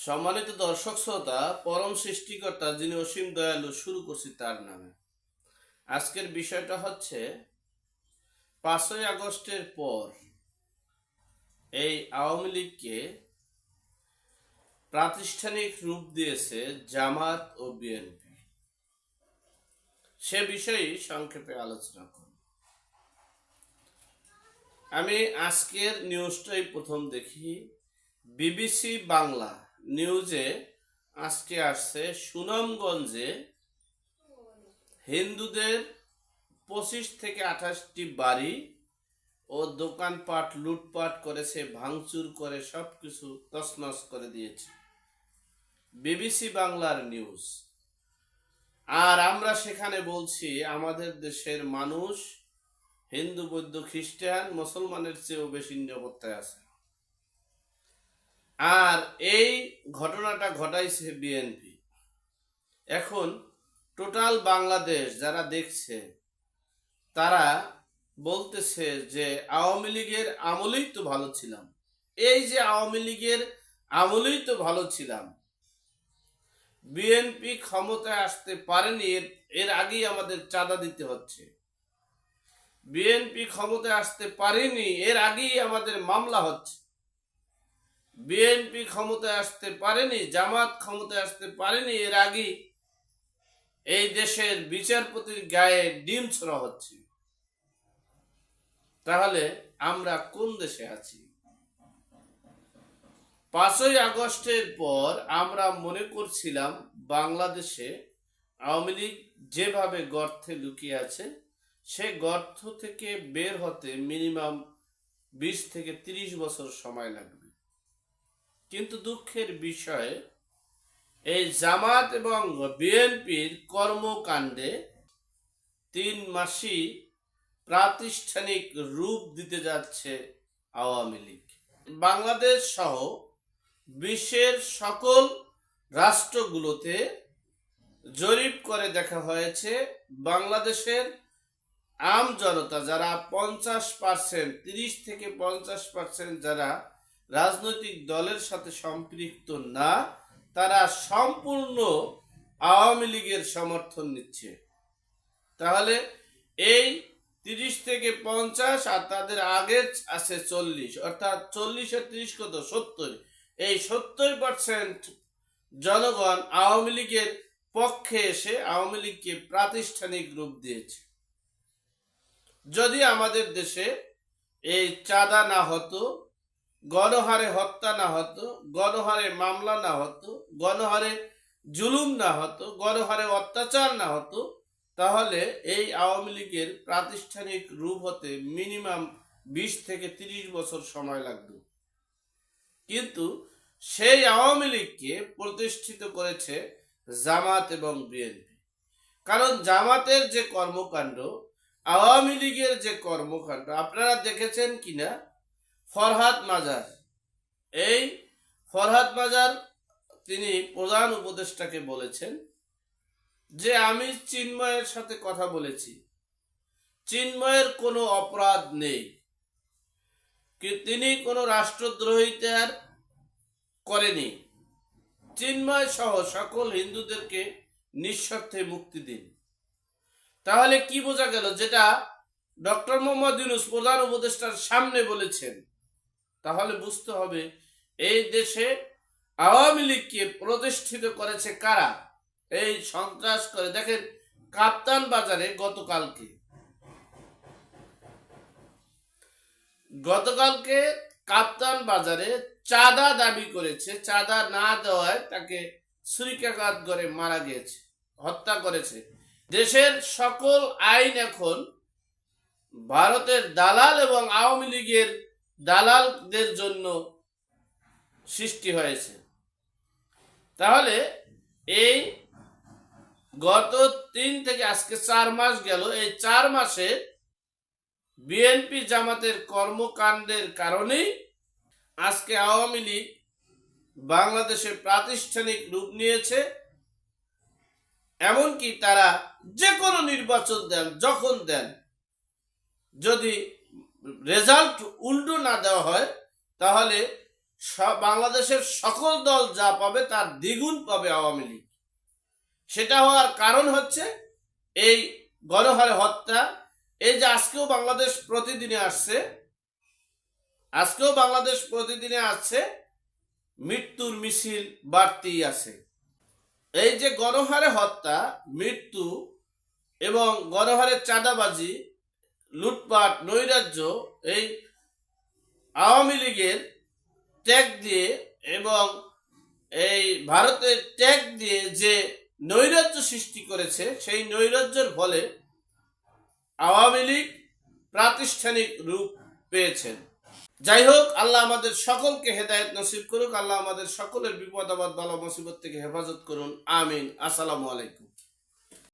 সম্মানিত দর্শক শ্রোতা, পরম সৃষ্টিকর্তা যিনি অসীম দয়ালু শুরু করছি তার নামে। আজকের বিষয়টা হচ্ছে, পাঁচই আগস্টের পর এই আওয়ামী লীগকে প্রাতিষ্ঠানিক রূপ দিয়েছে জামাত ও বিএনপি। সে বিষয়েই সংক্ষেপে আলোচনা করব। আমি আজকের নিউজটাই প্রথম দেখি, বিবিসি বাংলা। নিউজে আজকে আসছে সুনামগঞ্জে হিন্দুদের পঁচিশ থেকে আঠাশটি বাড়ি ও দোকানপাট, লুটপাট করেছে, ভাঙচুর করে, সবকিছু তছনছ করে দিয়েছে। বিবিসি বাংলার নিউজ। আর আমরা সেখানে বলছি, আমাদের দেশের মানুষ হিন্দু, বৌদ্ধ, খ্রিস্টান, মুসলমানের চেয়েও বেশি নিরাপত্তায় আছে। আর এই ঘটনাটা ঘটাইছে বিএনপি। এখন টোটাল বাংলাদেশ যারা দেখছে, তারা বলতেছে যে আওয়ামী লীগের আমলেই তো ভালো ছিলাম। এই যে আওয়ামী লীগের আমলেই তো ভালো ছিলাম। বিএনপি ক্ষমতায় আসতে পারেনি, এর এর আগেই আমাদের চাঁদা দিতে হচ্ছে। বিএনপি ক্ষমতায় আসতে পারেনি, এর আগেই আমাদের মামলা হচ্ছে। বিএনপি ক্ষমতায় আসতে পারেনি, জামাত ক্ষমতায় আসতে পারেনি, এর আগেই এই দেশের বিচারপতির গায়ে ডিম ছড়া হচ্ছে। তাহলে আমরা কোন দেশে আছি? পাঁচই আগস্টের পর আমরা মনে করছিলাম বাংলাদেশে আওয়ামী লীগ যেভাবে গর্তে লুকিয়ে আছে, সে গর্ত থেকে বের হতে মিনিমাম বিশ থেকে তিরিশ বছর সময় লাগবে। কিন্তু দুঃখের বিষয়, এই জামাত এবং বিএনপির কর্মকাণ্ডে তিন মাসই প্রাতিষ্ঠানিক রূপ দিতে যাচ্ছে আওয়ামী লীগ। বাংলাদেশ সহ বিশ্বের সকল রাষ্ট্রগুলোতে জরিপ করে দেখা হয়েছে, বাংলাদেশের আম জনতা যারা পঞ্চাশ পার্সেন্ট, তিরিশ থেকে পঞ্চাশ পার্সেন্ট যারা রাজনৈতিক দলের সাথে সম্পৃক্ত না, তারা সম্পূর্ণ আওয়ামী লীগের সমর্থন নিচ্ছে। তাহলে এই তিরিশ থেকে পঞ্চাশ আর তাদের আগে আছে চল্লিশ, অর্থাৎ চল্লিশ আর তিরিশ কত? সত্তর। এই সত্তর পার্সেন্ট জনগণ আওয়ামী লীগের পক্ষে এসে আওয়ামী লীগকে প্রাতিষ্ঠানিক রূপ দিয়েছে। যদি আমাদের দেশে এই চাঁদা না হতো গণহারে হত্যা না হতো, গণহারে মামলা না হতো, গণহারে জুলুম না হতো, গণহারে অত্যাচার না হতো, তাহলে এই আওয়ামী লীগের প্রাতিষ্ঠানিক রূপ হতে মিনিমাম বিশ থেকে তিরিশ বছর সময় লাগবে কিন্তু সেই আওয়ামী লীগকে প্রতিষ্ঠিত করেছে জামাত এবং বিএনপি। কারণ জামাতের যে কর্মকাণ্ড, আওয়ামী লীগের যে কর্মকাণ্ড, আপনারা দেখেছেন কিনা? ফরহাদ মাজার। এই ফরহাদ মাজার তিনি প্রধান উপদেষ্টাকে বলেছেন যে, আমি চিন্ময়ের সাথে কথা বলেছি। চিন্ময়ের কোনো অপরাধ নেই। তিনি কোনো রাষ্ট্রদ্রোহিতার করেনি। চিন্ময় সহ সকল হিন্দুদেরকে নিঃস্বার্থে মুক্তি দিন। তাহলে কি বোঝা গেল, যেটা ডক্টর মোহাম্মদ ইউনুস প্রধান উপদেষ্টার সামনে বলেছেন তাহলে বুঝতে হবে এই দেশে আওয়ামী লীগকে প্রতিষ্ঠিত করেছে কারা? এই সন্ত্রাস করে। দেখেন, কাপ্তান বাজারে গতকালকে গতকালকে কাপ্তান বাজারে চাঁদা দাবি করেছে। চাঁদা না দেওয়ায় তাকে ছুরিকাঘাত করে মারা গিয়েছে, হত্যা করেছে। দেশের সকল আইন এখন ভারতের দালাল এবং আওয়ামী লীগের দালালদের জন্য সৃষ্টি হয়েছে। তাহলে এই গত তিন থেকে আজকে চার মাস গেল। এই চার মাসে বিএনপি জামাতের কর্মকাণ্ডের কারণেই আজকে আওয়ামী লীগ বাংলাদেশে প্রাতিষ্ঠানিক রূপ নিয়েছে। এমনকি তারা যে কোনো নির্বাচন দেন, যখন দেন, যদি রেজাল্ট উল্টো না দেওয়া হয়, তাহলে বাংলাদেশের সকল দল যা পাবে তার দ্বিগুণ পাবে আওয়ামী লীগ। সেটা হওয়ার কারণ হচ্ছে এই গণহারে হত্যা, এই যে আজকেও বাংলাদেশ প্রতিদিনে আসছে, আজকেও বাংলাদেশ প্রতিদিনে আসছে, মৃত্যুর মিছিল বাড়তেই আছে। এই যে গণহারে হত্যা, মৃত্যু এবং গণহারে চাঁদাবাজি লুটপাট, নৈরাজ্য এই আওয়ামী লীগের ট্যাগ দিয়ে এবং এই ভারতের ট্যাগ দিয়ে যে নৈরাজ্য সৃষ্টি করেছে, সেই নৈরাজ্যের ফলে আওয়ামী লীগ প্রাতিষ্ঠানিক রূপ পেয়েছেন। যাই হোক, আল্লাহ আমাদের সকলকে হেদায়েত নসিব করুক, আল্লাহ আমাদের সকলের বিপদ আপদ বালা মুসিবত থেকে হেফাজত করুন। আমিন। আসসালামু আলাইকুম।